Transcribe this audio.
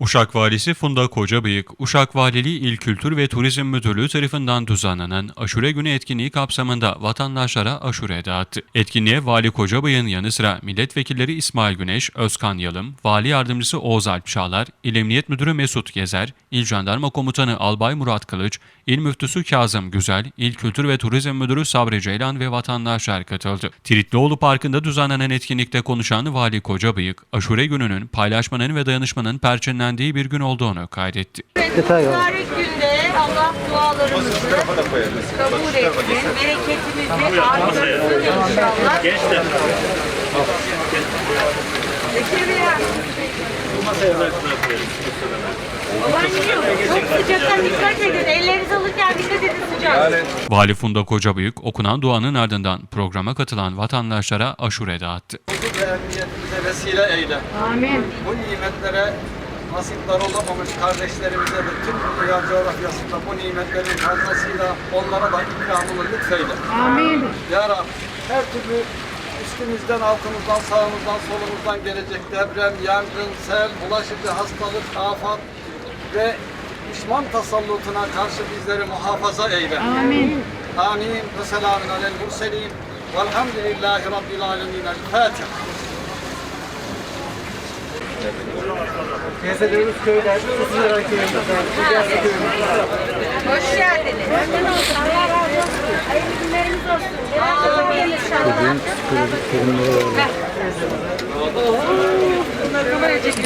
Uşak Valisi Funda Kocabıyık, Uşak Valiliği İl Kültür ve Turizm Müdürlüğü tarafından düzenlenen Aşure Günü etkinliği kapsamında vatandaşlara aşure dağıttı. Etkinliğe Vali Kocabıyık'ın yanı sıra milletvekilleri İsmail Güneş, Özkan Yalım, Vali Yardımcısı Oğuz Alp Çağlar, İl Emniyet Müdürü Mesut Gezer, İl Jandarma Komutanı Albay Murat Kılıç, İl Müftüsü Kazım Güzel, İl Kültür ve Turizm Müdürü Sabri Ceylan ve vatandaşlar katıldı. Tiritlioğlu Parkı'nda düzenlenen etkinlikte konuşan Vali Kocabıyık, Aşure Günü'nün paylaşmanın ve dayanışmanın perçinlendiği bir gün olduğunu kaydetti. Mübarek günde Allah dualarımızı kabul etsin. Bereketimizi artırsın inşallah. Zekeriya. Baba yiyor. Çok sıcaktan dikkat edin. Ellerinizi alırken dikkat edin sıcak. Vali Funda Kocabıyık okunan duanın ardından programa katılan vatandaşlara aşure dağıttı. Huzur ve emniyetimize vesile eyle. Amin. Bu nimetlere nasipler olamamış kardeşlerimize de tüm dünya coğrafyasında bu nimetlerin fazlasıyla onlara da ikramını lütfeyle. Amin. Ya Rab her türlü üstümüzden, altımızdan, sağımızdan, solumuzdan gelecek deprem, yangın, sel, bulaşıcı hastalık, afat ve düşman tasallutuna karşı bizleri muhafaza eyle. Amin. Amin. Ve selamun alel murselin. Velhamdülillahi Rabbil alemin. El Fatiha. Gezediğimiz köyler, Kızılören köyümüzden, Güzelsi köyümüzden. Hoş geldiniz. Allah razı olsun. Hayırlı günleriniz olsun. Amin inşallah. Kameraya çekin.